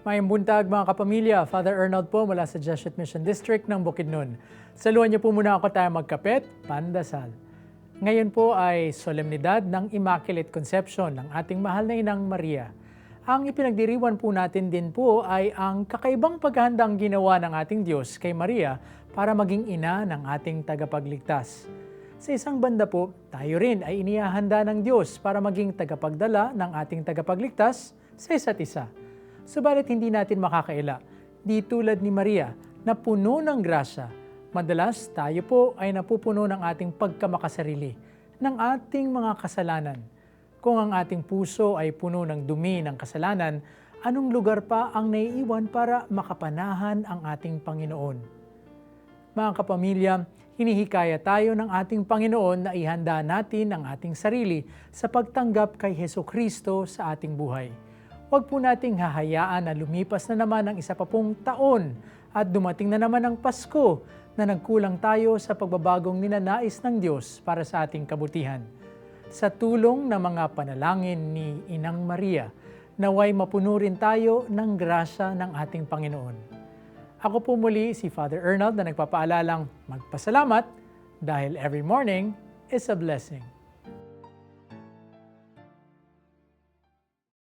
Mayang buntag mga kapamilya, Father Arnold po mula sa Jesuit Mission District ng Bukidnon. Saluhan niyo po muna ako tayo magkapit, pandasal. Ngayon po ay solemnidad ng Immaculate Conception ng ating mahal na inang Maria. Ang ipinagdiriwan po natin din po ay ang kakaibang paghahandang ginawa ng ating Diyos kay Maria para maging ina ng ating tagapagligtas. Sa isang banda po, tayo rin ay inihahanda ng Diyos para maging tagapagdala ng ating tagapagligtas sa isa't isa. Subalit hindi natin makakaila, di tulad ni Maria na puno ng grasya. Madalas tayo po ay napupuno ng ating pagkamakasarili, ng ating mga kasalanan. Kung ang ating puso ay puno ng dumi ng kasalanan, anong lugar pa ang naiiwan para makapanahan ang ating Panginoon? Mga kapamilya, hinihikaya tayo ng ating Panginoon na ihanda natin ang ating sarili sa pagtanggap kay Heso Kristo sa ating buhay. Huwag po nating hahayaan na lumipas na naman ang isa pa pong taon at dumating na naman ang Pasko na nagkulang tayo sa pagbabagong ninanais ng Diyos para sa ating kabutihan. Sa tulong ng mga panalangin ni Inang Maria, naway mapuno rin tayo ng grasya ng ating Panginoon. Ako po muli si Father Arnold na nagpapaalalang magpasalamat dahil every morning is a blessing.